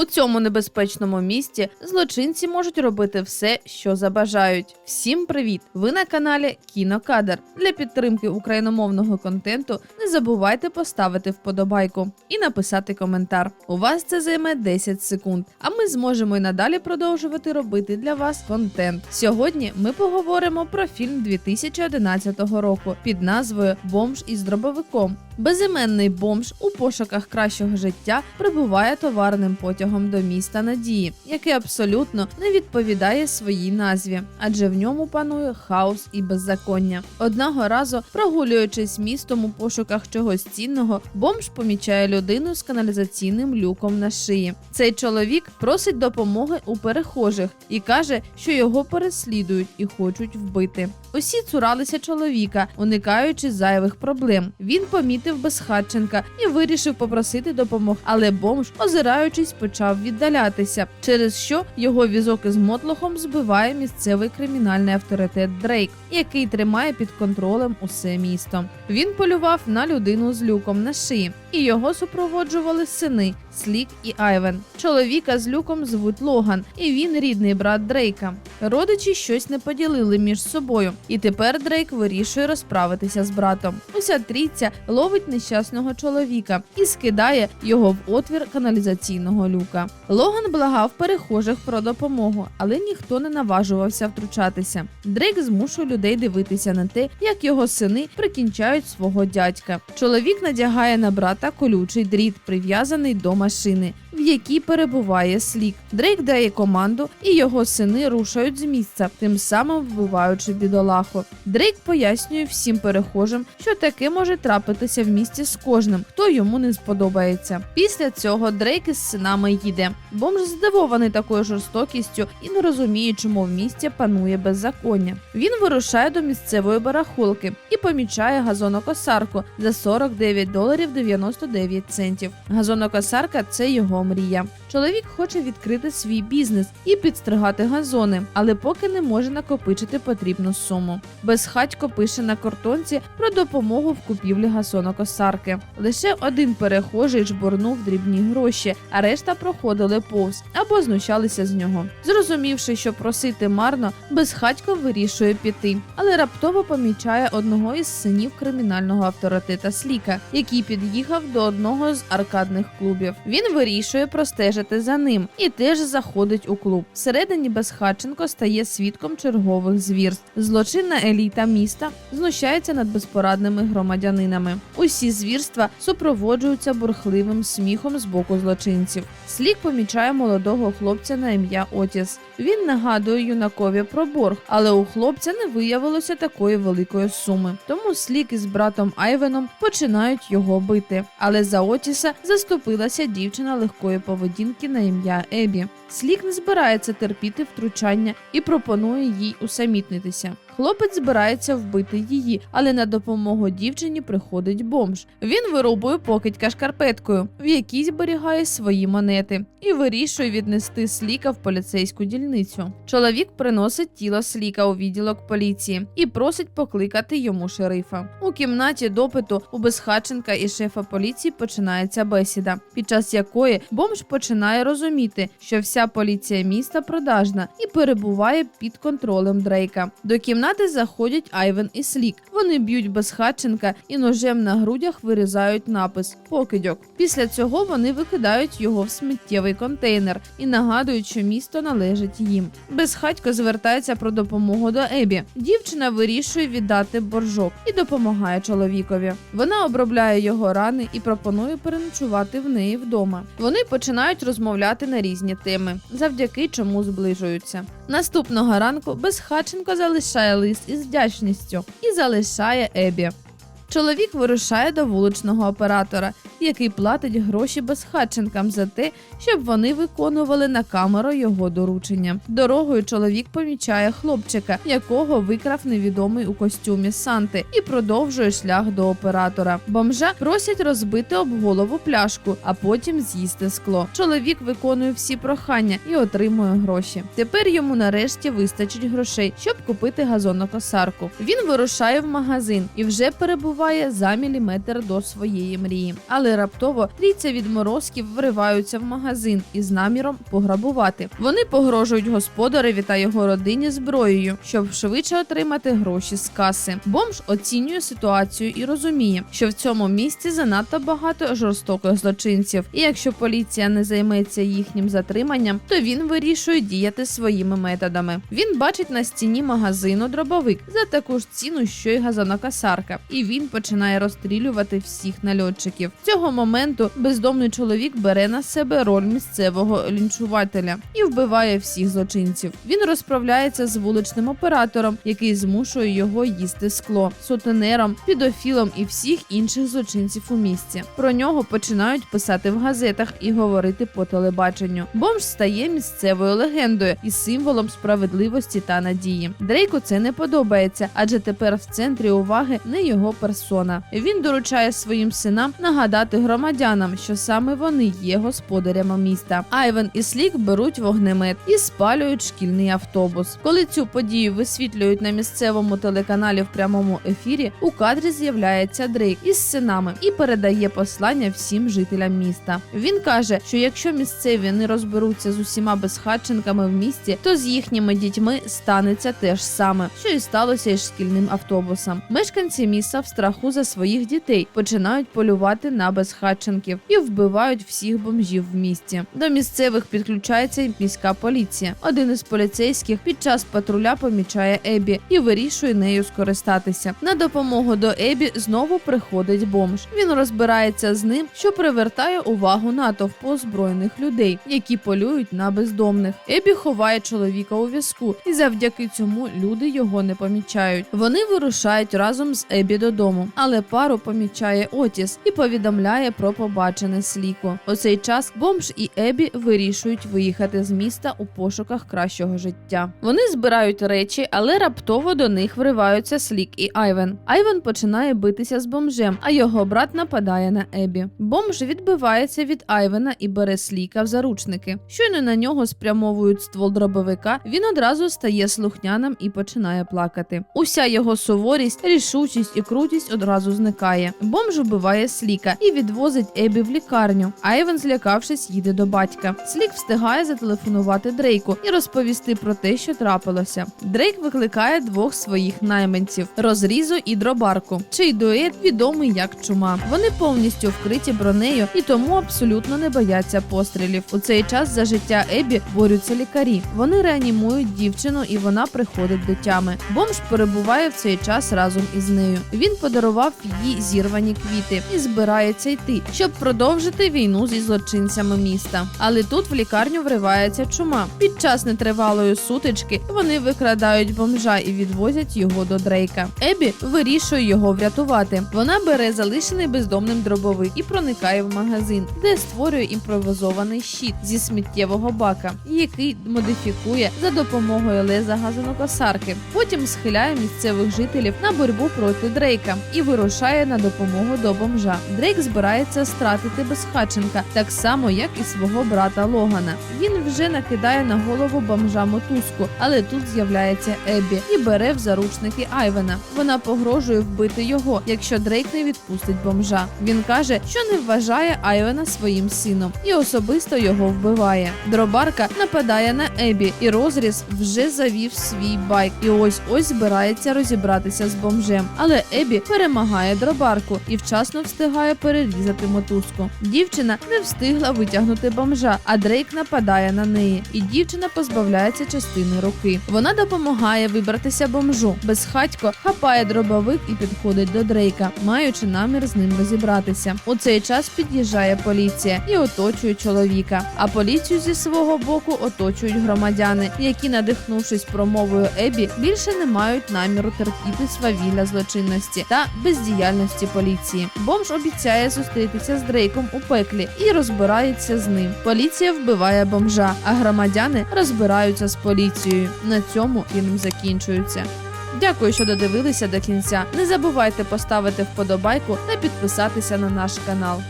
У цьому небезпечному місті злочинці можуть робити все, що забажають. Всім привіт! Ви на каналі Кінокадр. Для підтримки україномовного контенту не забувайте поставити вподобайку і написати коментар. У вас це займе 10 секунд, а ми зможемо і надалі продовжувати робити для вас контент. Сьогодні ми поговоримо про фільм 2011 року під назвою Бомж із дробовиком. Безіменний бомж у пошуках кращого життя прибуває товарним потягом до міста надії, яке абсолютно не відповідає своїй назві, адже в ньому панує хаос і беззаконня. Одного разу, прогулюючись містом у пошуках чогось цінного, бомж помічає людину з каналізаційним люком на шиї. Цей чоловік просить допомоги у перехожих і каже, що його переслідують і хочуть вбити. Усі цуралися чоловіка, уникаючи зайвих проблем. Він помітив безхатченка і вирішив попросити допомог, але бомж, озираючись, почав віддалятися, через що його візок із мотлохом збиває місцевий кримінальний авторитет Дрейк, який тримає під контролем усе місто. Він полював на людину з люком на шиї, і його супроводжували сини Слік і Айвен. Чоловіка з люком звуть Логан, і він рідний брат Дрейка. Родичі щось не поділили між собою, і тепер Дрейк вирішує розправитися з братом. Уся трійця ловить нещасного чоловіка і скидає його в отвір каналізаційного люка. Логан благав перехожих про допомогу, але ніхто не наважувався втручатися. Дрейк змушує людей дивитися на те, як його сини прикінчають свого дядька. Чоловік надягає на брата колючий дріт, прив'язаний до машини, в якій перебуває слік. Дрейк дає команду, і його сини рушають з місця, тим самим вбиваючи бідолаху. Дрейк пояснює всім перехожим, що таке може трапитися в місті з кожним, хто йому не сподобається. Після цього Дрейк із синами їде. Бомж здивований такою жорстокістю і не розуміє, чому в місті панує беззаконня. Він вирушає до місцевої барахолки і помічає газонокосарку за 49 доларів 99 центів. Газонокосарка це його мрія. Чоловік хоче відкрити свій бізнес і підстригати газони, але поки не може накопичити потрібну суму. Безхатько пише на картонці про допомогу в купівлі газонокосарки. Лише один перехожий жбурнув дрібні гроші, а решта проходили повз або знущалися з нього. Зрозумівши, що просити марно, безхатько вирішує піти, але раптово помічає одного із синів кримінального авторитета Сліка, який під'їхав до одного з аркадних клубів. Він вирішує простежити за ним і теж заходить у клуб. Всередині безхатченко стає свідком чергових звірств. Злочинна еліта міста знущається над безпорадними громадянинами. Усі звірства супроводжуються бурхливим сміхом з боку злочинців. Слік помічає молодого хлопця на ім'я Отіс. Він нагадує юнакові про борг, але у хлопця не виявилося такої великої суми. Тому Слік із братом Айвеном починають його бити. Але за Отіса заступилася дівчина легкої поведінки на ім'я Ебі. Слік не збирається терпіти втручання і пропонує їй усамітнитися. Хлопець збирається вбити її, але на допомогу дівчині приходить бомж. Він вирубує покидька шкарпеткою, в якій зберігає свої монети, і вирішує віднести сліка в поліцейську дільницю. Чоловік приносить тіло сліка у відділок поліції і просить покликати йому шерифа. У кімнаті допиту у безхатченка і шефа поліції починається бесіда, під час якої бомж починає розуміти, що вся поліція міста продажна і перебуває під контролем Дрейка. До кімнати заходять Айвен і Слік. Вони б'ють безхатченка і ножем на грудях вирізають напис Покидьок. Після цього вони викидають його в сміттєвий контейнер і нагадують, що місто належить їм. Безхатько звертається про допомогу до Ебі. Дівчина вирішує віддати боржок і допомагає чоловікові. Вона обробляє його рани і пропонує переночувати в неї вдома. Вони починають розмовляти на різні теми, завдяки чому зближуються. Наступного ранку Безхатченко залишає лист із вдячністю і залишає Ебі. Чоловік вирушає до вуличного оператора, який платить гроші безхатченкам за те, щоб вони виконували на камеру його доручення. Дорогою чоловік помічає хлопчика, якого викрав невідомий у костюмі Санти, і продовжує шлях до оператора. Бомжа просять розбити об голову пляшку, а потім з'їсти скло. Чоловік виконує всі прохання і отримує гроші. Тепер йому нарешті вистачить грошей, щоб купити газонокосарку. Він вирушає в магазин і вже перебуває вбиває за міліметр до своєї мрії. Але раптово трійця відморозків вриваються в магазин із наміром пограбувати. Вони погрожують господареві та його родині зброєю, щоб швидше отримати гроші з каси. Бомж оцінює ситуацію і розуміє, що в цьому місті занадто багато жорстоких злочинців, і якщо поліція не займеться їхнім затриманням, то він вирішує діяти своїми методами. Він бачить на стіні магазину дробовик за таку ж ціну, що й газонокосарка, і він починає розстрілювати всіх нальотчиків. Цього моменту бездомний чоловік бере на себе роль місцевого лінчувателя і вбиває всіх злочинців. Він розправляється з вуличним оператором, який змушує його їсти скло, сутенером, підофілом і всіх інших злочинців у місті. Про нього починають писати в газетах і говорити по телебаченню. Бомж стає місцевою легендою і символом справедливості та надії. Дрейку це не подобається, адже тепер в центрі уваги не його персона. Він доручає своїм синам нагадати громадянам, що саме вони є господарями міста. Айвен і Слік беруть вогнемет і спалюють шкільний автобус. Коли цю подію висвітлюють на місцевому телеканалі в прямому ефірі, у кадрі з'являється Дрейк із синами і передає послання всім жителям міста. Він каже, що якщо місцеві не розберуться з усіма безхатченками в місті, то з їхніми дітьми станеться те ж саме, що і сталося із шкільним автобусом. Мешканці міста в страху за своїх дітей починають полювати на безхатченків і вбивають всіх бомжів в місті. До місцевих підключається й міська поліція. Один із поліцейських під час патруля помічає Ебі і вирішує нею скористатися. На допомогу до Ебі знову приходить бомж. Він розбирається з ним, що привертає увагу натовпу озброєних людей, які полюють на бездомних. Ебі ховає чоловіка у візку, і завдяки цьому люди його не помічають. Вони вирушають разом з Ебі додому, але пару помічає Отіс і повідомляє про побачене сліку. У цей час бомж і Ебі вирішують виїхати з міста у пошуках кращого життя. Вони збирають речі, але раптово до них вриваються Слік і Айвен. Айвен починає битися з бомжем, а його брат нападає на Ебі. Бомж відбивається від Айвена і бере Сліка в заручники. Щойно на нього спрямовують ствол дробовика. Він одразу стає слухняним і починає плакати. Уся його суворість, рішучість і крутість одразу зникає. Бомж вбиває Сліка і відвозить Ебі в лікарню. Айвен, злякавшись, їде до батька. Слік встигає зателефонувати Дрейку і розповісти про те, що трапилося. Дрейк викликає двох своїх найманців розрізу і дробарку, чий дует відомий як чума. Вони повністю вкриті бронею і тому абсолютно не бояться пострілів. У цей час за життя Ебі борються лікарі. Вони реанімують дівчину, і вона приходить до тями. Бомж перебуває в цей час разом із нею. Він подарував їй зірвані квіти і збирається йти, щоб продовжити війну зі злочинцями міста. Але тут в лікарню вривається чума. Під час нетривалої сутички вони викрадають бомжа і відвозять його до Дрейка. Ебі вирішує його врятувати. Вона бере залишений бездомним дробовик і проникає в магазин, де створює імпровізований щит зі сміттєвого бака, який модифікує за допомогою леза газонокосарки. Потім схиляє місцевих жителів на боротьбу проти Дрейка і вирушає на допомогу до бомжа. Дрейк збирається стратити безхатченка, так само як і свого брата Логана. Він вже накидає на голову бомжа мотузку, але тут з'являється Еббі і бере в заручники Айвена. Вона погрожує вбити його, якщо Дрейк не відпустить бомжа. Він каже, що не вважає Айвена своїм сином і особисто його вбиває. Дробарка нападає на Ебі, і розріз вже завів свій байк. І ось ось збирається розібратися з бомжем. Але Ебі перемагає дробарку і вчасно встигає перерізати мотузку. Дівчина не встигла витягнути бомжа, а Дрейк нападає на неї, і дівчина позбавляється частини руки. Вона допомагає вибратися бомжу. Безхатько хапає дробовик і підходить до Дрейка, маючи намір з ним розібратися. У цей час під'їжджає поліція і оточує чоловіка. А поліцію зі свого боку оточують громадяни, які, надихнувшись промовою Ебі, більше не мають наміру терпіти свавілля злочинності та бездіяльності поліції. Бомж обіцяє зустрітися з Дрейком у пеклі і розбирається з ним. Поліція вбиває бомжа, а громадяни розбираються з поліцією. На цьому фільм закінчується. Дякую, що додивилися до кінця. Не забувайте поставити вподобайку та підписатися на наш канал.